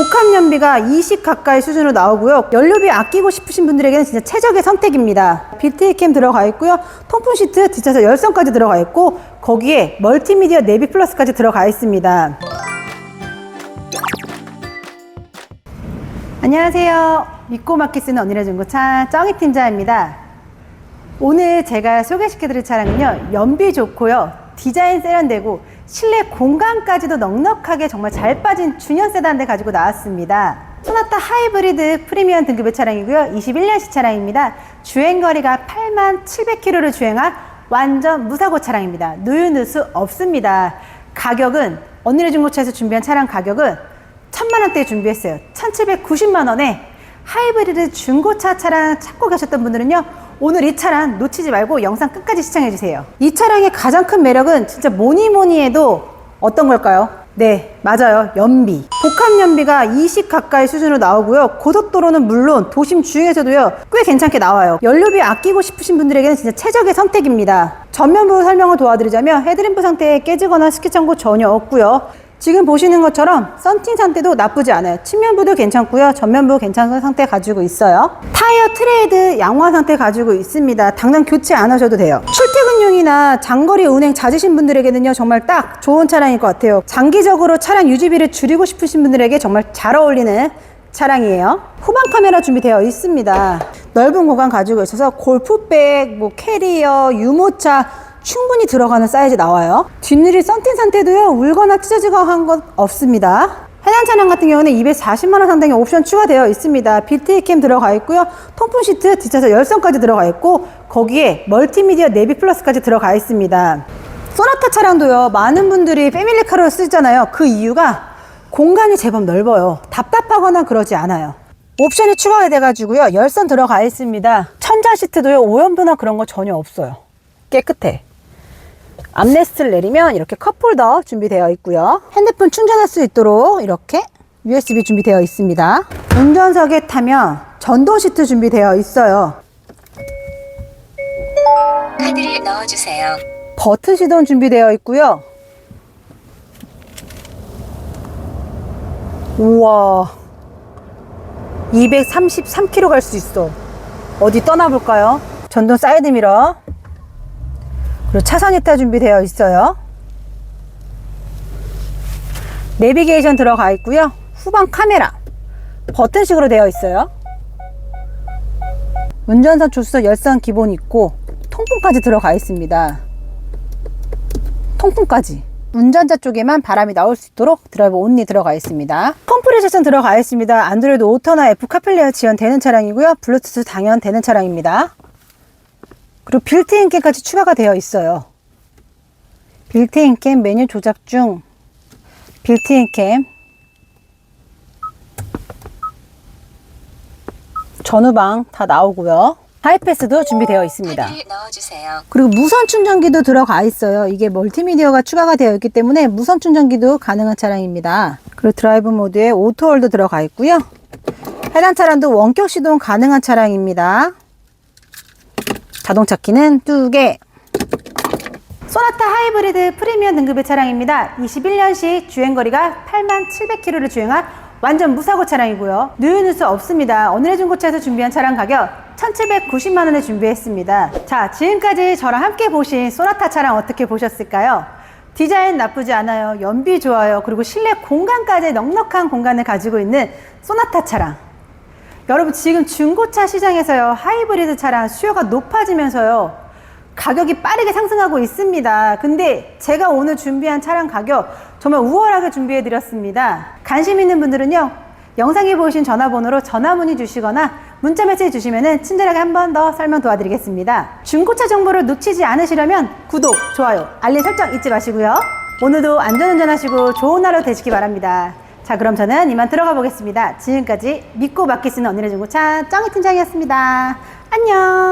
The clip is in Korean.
복합 연비가 20 가까이 수준으로 나오고요. 연료비 아끼고 싶으신 분들에게는 진짜 최적의 선택입니다. 빌트인캠 들어가 있고요. 통풍 시트 뒷차선 열선까지 들어가 있고 거기에 멀티미디어 내비 플러스까지 들어가 있습니다. 안녕하세요. 믿고 수 있는 언니네 중고차 쩡이 팀장입니다. 오늘 제가 소개시켜드릴 차량은요, 연비 좋고요, 디자인 세련되고, 실내 공간까지도 넉넉하게 정말 잘 빠진 중형 세단대 가지고 나왔습니다. 소나타 하이브리드 프리미엄 등급의 차량이고요, 21년식 차량입니다. 주행거리가 8만 700km를 주행한 완전 무사고 차량입니다. 누유누수 없습니다. 가격은 언니네 중고차에서 준비한 차량 가격은 천만 원대에 준비했어요. 1,790만 원에 하이브리드 중고차 차량 찾고 계셨던 분들은요. 오늘 이 차량 놓치지 말고 영상 끝까지 시청해 주세요. 이 차량의 가장 큰 매력은 진짜 뭐니 뭐니 해도 어떤 걸까요? 네, 맞아요. 연비. 복합 연비가 20 가까이 수준으로 나오고요. 고속도로는 물론 도심 주행에서도요. 꽤 괜찮게 나와요. 연료비 아끼고 싶으신 분들에게는 진짜 최적의 선택입니다. 전면부 설명을 도와드리자면 헤드램프 상태에 깨지거나 스키 창고 전혀 없고요. 지금 보시는 것처럼 썬팅 상태도 나쁘지 않아요. 측면부도 괜찮고요. 전면부 괜찮은 상태 가지고 있어요. 타이어 트레이드 양호한 상태 가지고 있습니다. 당장 교체 안 하셔도 돼요. 출퇴근용이나 장거리 운행 잦으신 분들에게는요. 정말 딱 좋은 차량일 것 같아요. 장기적으로 차량 유지비를 줄이고 싶으신 분들에게 정말 잘 어울리는 차량이에요. 후방 카메라 준비되어 있습니다. 넓은 공간 가지고 있어서 골프백, 뭐 캐리어, 유모차 충분히 들어가는 사이즈 나와요. 뒷유리 썬팅 상태도요, 울거나 찢어지거나 한 것 없습니다. 해당 차량 같은 경우는 240만원 상당의 옵션 추가되어 있습니다. 빌트인 캠 들어가 있고요. 통풍 시트 뒷차선 열선까지 들어가 있고, 거기에 멀티미디어 내비 플러스까지 들어가 있습니다. 소나타 차량도요, 많은 분들이 패밀리카로 쓰잖아요. 그 이유가 공간이 제법 넓어요. 답답하거나 그러지 않아요. 옵션이 추가가 돼가지고요, 열선 들어가 있습니다. 천장 시트도요, 오염도나 그런 거 전혀 없어요. 깨끗해. 암레스트를 내리면 이렇게 컵홀더 준비되어 있고요. 핸드폰 충전할 수 있도록 이렇게 USB 준비되어 있습니다. 운전석에 타면 전동 시트 준비되어 있어요. 카드를 넣어주세요. 버튼 시동 준비되어 있고요. 우와. 233km 갈 수 있어. 어디 떠나볼까요? 전동 사이드 미러. 그리고 차선 이타 준비되어 있어요. 내비게이션 들어가 있고요. 후방 카메라. 버튼식으로 되어 있어요. 운전사 조수석 열선 기본 있고 통풍까지 들어가 있습니다. 통풍까지. 운전자 쪽에만 바람이 나올 수 있도록 드라이버 온리 들어가 있습니다. 컴프레셔션 들어가 있습니다. 안드로이드 오토나 애플 카플레어 지원되는 차량이고요. 블루투스 당연 되는 차량입니다. 그리고 빌트인 캠까지 추가가 되어 있어요. 빌트인 캠 메뉴 조작 중 빌트인 캠 전후방 다 나오고요. 하이패스도 준비되어 있습니다. 그리고 무선 충전기도 들어가 있어요. 이게 멀티미디어가 추가가 되어 있기 때문에 무선 충전기도 가능한 차량입니다. 그리고 드라이브 모드에 오토홀도 들어가 있고요. 해당 차량도 원격 시동 가능한 차량입니다. 자동차 키는 두 개. 소나타 하이브리드 프리미엄 등급의 차량입니다. 21년식 주행거리가 8만 700km를 주행한 완전 무사고 차량이고요. 누유누수 없습니다. 오늘의 중고차에서 준비한 차량 가격 1,790만 원에 준비했습니다. 자, 지금까지 저랑 함께 보신 소나타 차량 어떻게 보셨을까요? 디자인 나쁘지 않아요. 연비 좋아요. 그리고 실내 공간까지 넉넉한 공간을 가지고 있는 소나타 차량. 여러분 지금 중고차 시장에서요 하이브리드 차량 수요가 높아지면서요 가격이 빠르게 상승하고 있습니다. 근데 제가 오늘 준비한 차량 가격 정말 우월하게 준비해 드렸습니다. 관심 있는 분들은요 영상에 보이신 전화번호로 전화 문의 주시거나 문자 메시지 주시면 친절하게 한 번 더 설명 도와드리겠습니다. 중고차 정보를 놓치지 않으시려면 구독, 좋아요, 알림 설정 잊지 마시고요. 오늘도 안전운전 하시고 좋은 하루 되시기 바랍니다 자 그럼 저는 이만 들어가 보겠습니다. 지금까지 믿고 맡길 수 있는 언니네 중고차 짱이 팀장이었습니다. 안녕